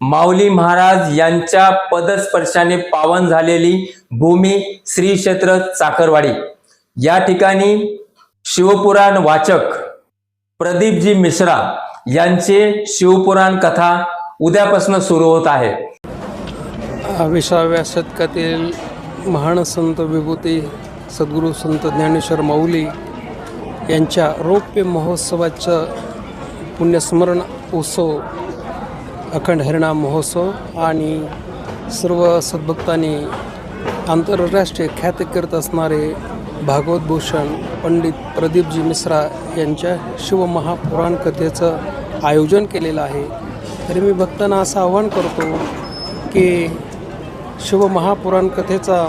माऊली महाराज यांच्या पदस्पर्शाने पावन झालेली भूमी श्री क्षेत्र चाकरवाडी. या ठिकाणी शिवपुराण वाचक प्रदीपजी मिश्रा यांचे शिवपुराण कथा उद्यापासून सुरू होत आहे. विसाव्या शतकातील महान संत विभूती सद्गुरू संत ज्ञानेश्वर माऊली यांच्या रौप्य महोत्सवाचं पुण्यस्मरण उत्सव अखंड हरिणाम महोत्सव आणि सर्व सद्भक्तांनी आंतरराष्ट्रीय ख्याती करत असणारे भागवत भूषण पंडित प्रदीपजी मिश्रा यांच्या शिवमहापुराण कथेचं आयोजन केलेलं आहे. तरी मी भक्तांना असं आवाहन करतो की शिवमहापुराण कथेचा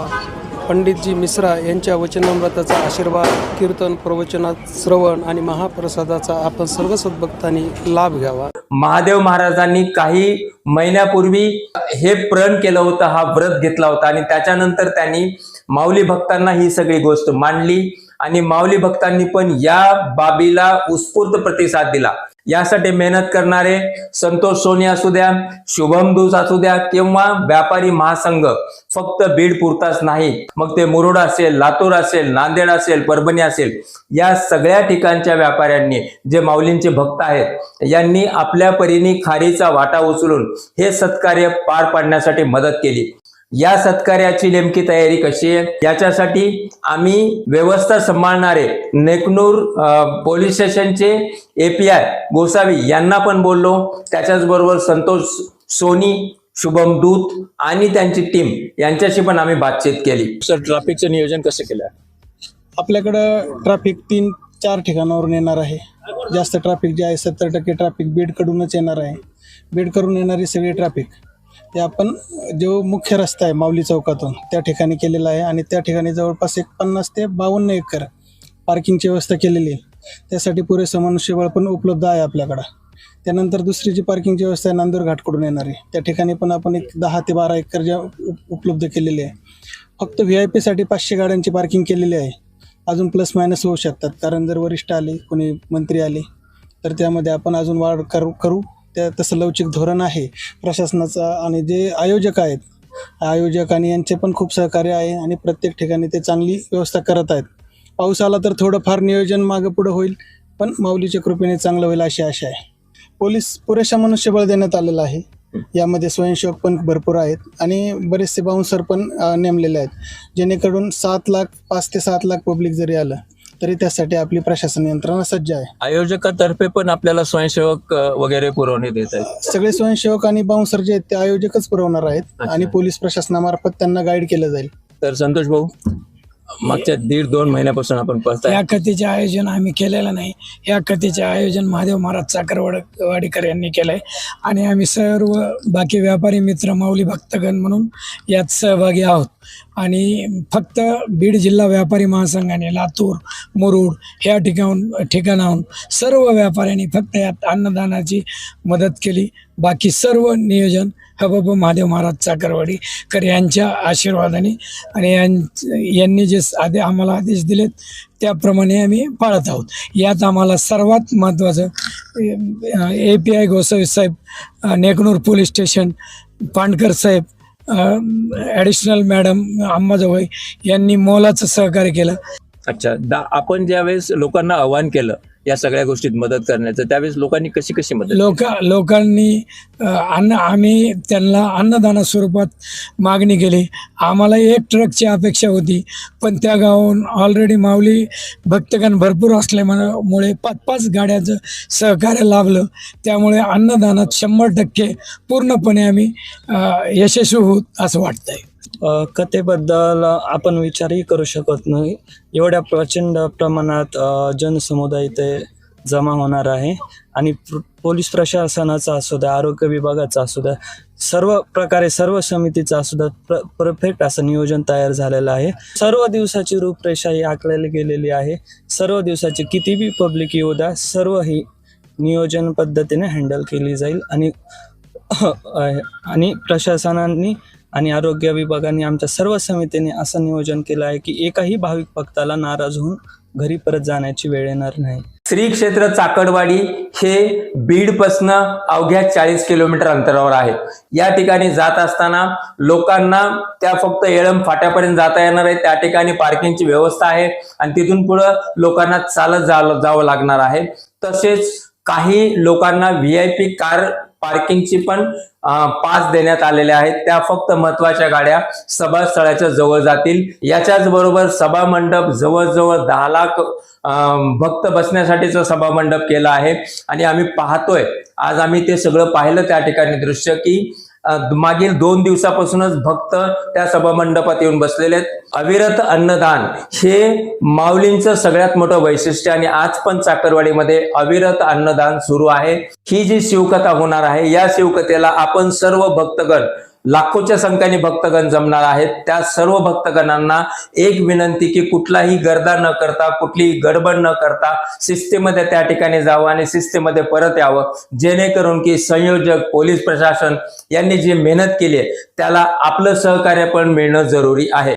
पंडितजी मिश्रा यांच्या वचनामृताचा आशीर्वाद कीर्तन प्रवचनात श्रवण आणि महाप्रसादाचा आपण सर्व सद्भक्तांनी लाभ घ्यावा. महादेव महाराजांनी काही महिन्यापूर्वी हे प्रण केलं होतं हा व्रत घेतला होता आणि त्याच्यानंतर त्यांनी माऊली भक्तांना ही सगळी गोष्ट मांडली. आणि माऊली भक्तांनी पण या बाबीला उत्स्फूर्त प्रतिसाद दिला. यासाठी मेहनत करणारे संतोष सोनी असू द्या शुभम दूस असू द्या किंवा व्यापारी महासंघ फक्त बीड पुरताच नाही मग ते मुरुड असेल लातूर असेल नांदेड असेल परभणी असेल या सगळ्या ठिकाणच्या व्यापाऱ्यांनी जे माऊलींचे भक्त आहेत यांनी आपल्या परीने खारीचा वाटा उचलून हे सत्कार्य पार पाडण्यासाठी मदत केली. या सत्कार्याची नेमकी तयारी कशी आहे? याच्यासाठी आम्ही व्यवस्था सांभाळणारे नेकनूर पोलीस स्टेशनचे एपीआय गोसावी यांना पण बोललो. त्याच्याच बरोबर संतोष सोनी शुभम दूत आणि त्यांची टीम यांच्याशी पण आम्ही बातचीत केली. सर ट्रॅफिकचं नियोजन कसं केलं? आपल्याकडं ट्रॅफिक तीन चार ठिकाणावरून येणार आहे. जास्त ट्रॅफिक जे आहे सत्तर टक्के ट्रॅफिक बीडकडूनच येणार आहे. बीडकडून येणारी सगळी ट्रॅफिक ते आपण जो मुख्य रस्ता आहे माऊली चौकातून त्या ठिकाणी केलेला आहे आणि त्या ठिकाणी जवळपास एक पन्नास ते बावन्न एकर पार्किंगची व्यवस्था केलेली आहे. त्यासाठी पुरेसं मनुष्यबळ पण उपलब्ध आहे आपल्याकडं. त्यानंतर दुसरी जी पार्किंगची व्यवस्था आहे नांदूर घाटकडून येणारी. त्या ठिकाणी पण आपण एक दहा ते बारा एकर ज्या उप- उपलब्ध केलेली आहे. फक्त व्ही आय पीसाठी पाचशे गाड्यांची पार्किंग केलेली आहे. अजून प्लस मायनस होऊ शकतात. कारण जर वरिष्ठ आले कोणी मंत्री आले तर त्यामध्ये आपण अजून वाढ करू करू. त्या तसं लवचिक धोरण आहे प्रशासनाचा आणि जे आयोजक आहेत आयोजक आणि यांचे पण खूप सहकार्य आहे आणि प्रत्येक ठिकाणी ते चांगली व्यवस्था करत आहेत. पाऊस आला तर थोडंफार नियोजन मागं पुढं होईल पण माऊलीच्या कृपेने चांगलं होईल अशी आशा आहे. पोलीस पुरेशा मनुष्यबळ देण्यात आलेलं आहे. यामध्ये स्वयंसेवक पण भरपूर आहेत आणि बरेचसे बाउन्सर पण नेमलेले आहेत. जेणेकरून सात लाख पाच ते सात लाख पब्लिक जरी आलं तरी त्यासाठी आपली प्रशासन यंत्रणा सज्ज आहे. आयोजकातर्फे पण आपल्याला स्वयंसेवक अ, वगैरे पुरवण्यात येत आहेत. सगळे स्वयंसेवक आणि बाउन्सर जे आहेत ते आयोजकच पुरवणार आहेत अच्छा. आणि पोलीस प्रशासनामार्फत त्यांना गाईड केलं जाईल. तर संतोष भाऊ मागच्या दीड दोन महिन्यापासून आपण पाहताय. या कथेचे आयोजन आम्ही केलेलं नाही. या कथेचे आयोजन महादेव महाराज चाकरवाड वाडीकर यांनी केलंय. आणि आम्ही सर्व बाकी व्यापारी मित्र माऊली भक्तगण म्हणून यात सहभागी आहोत. आणि फक्त बीड जिल्हा व्यापारी महासंघाने लातूर मुरुड ह्या ठिकाण ठिकाणाहून सर्व व्यापाऱ्यांनी फक्त यात अन्नदानाची मदत केली. बाकी सर्व नियोजन हबाबा महादेव महाराज चाकरवाडीकर यांच्या आशीर्वादाने आणि यां- यांनी जे आदे आम्हाला आदेश दिलेत त्याप्रमाणे आम्ही पाळत आहोत. यात आम्हाला सर्वात महत्त्वाचं ए पी आय गोसावी साहेब नेकनूर पोलीस स्टेशन पांडकर साहेब ॲडिशनल मॅडम अंबाजोगाई यांनी मोलाचं सहकार्य केलं. अच्छा दा आपण ज्यावेळेस लोकांना आवाहन केलं या सगळ्या गोष्टीत मदत करण्याचं. त्यावेळेस लोकांनी कशी कशी मदत लोक लोकांनी अन्न आम्ही त्यांना अन्नदाना स्वरूपात मागणी केली. आम्हाला एक ट्रकची अपेक्षा होती पण त्या गावाहून ऑलरेडी माऊली भक्तगण भरपूर असल्यामुळे पाच पाच गाड्याचं सहकार्य लाभलं. त्यामुळे अन्नदानात शंभर टक्के पूर्णपणे आम्ही यशस्वी होत असं वाटतंय. कथेबद्दल आपण विचारही करू शकत नाही. एवढ्या प्रचंड प्रमाणात जनसमुदाय इथे जमा होणार आहे. आणि पोलीस प्रशासनाचा असू द्या आरोग्य विभागाचा असू द्या सर्व प्रकारे सर्व समितीचा असू द्या प्र परफेक्ट असं नियोजन तयार झालेलं आहे. सर्व दिवसाची रूपरेषा ही आखलेली गेलेली आहे. सर्व दिवसाची किती बी पब्लिक येऊ द्या सर्व ही नियोजन पद्धतीने हँडल केली जाईल. आणि आणि प्रशासनाने आणि आरोग्य विभागाने आमच्या सर्व समितीने असं नियोजन केलं आहे की एकाही भाविक भक्ताला नाराज होऊन घरी परत जाण्याची वेळ येणार नाही. श्री क्षेत्र चाकडवाडी हे बीडपासनं अवघ्या चाळीस किलोमीटर अंतरावर आहे. या ठिकाणी जात असताना लोकांना त्या फक्त येळम फाट्यापर्यंत जाता येणार आहे. त्या ठिकाणी पार्किंगची व्यवस्था आहे आणि तिथून पुढं लोकांना चालत जावं जावं लागणार आहे. तसेच काही लोकांना व्ही आय पी कार पार्किंगची पण पास देण्यात आलेल्या आहेत. त्या फक्त महत्त्वाच्या गाड्या सभास्थळाच्या जवळ जातील. याच्याच बरोबर सभा मंडप जवळजवळ दहा लाख भक्त बसण्यासाठीच सभा मंडप केलं आहे. आणि आम्ही पाहतोय. आज आम्ही ते सगळं पाहिलं त्या ठिकाणी दृश्य की मागील दोन दिवसापासूनच भक्त त्या सभा मंडपात येऊन बसलेले आहेत. अविरत अन्नदान हे माऊलींचं सगळ्यात मोठं वैशिष्ट्य आणि आज पण चाकरवाडीमध्ये अविरत अन्नदान सुरू आहे. ही जी शिवकथा होणार आहे या शिवकथेला आपण सर्व भक्तगण लाखोच्या संख्येने भक्तगण जमणार आहेत. त्या सर्व भक्तगणांना एक विनंती की कुठलाही गर्दा न करता कुठलीही गडबड न करता शिस्तीमध्ये त्या ठिकाणी जावं आणि शिस्तीमध्ये परत यावं. जेणेकरून की संयोजक पोलीस प्रशासन यांनी जी मेहनत केली आहे त्याला आपलं सहकार्य पण मिळणं जरुरी आहे.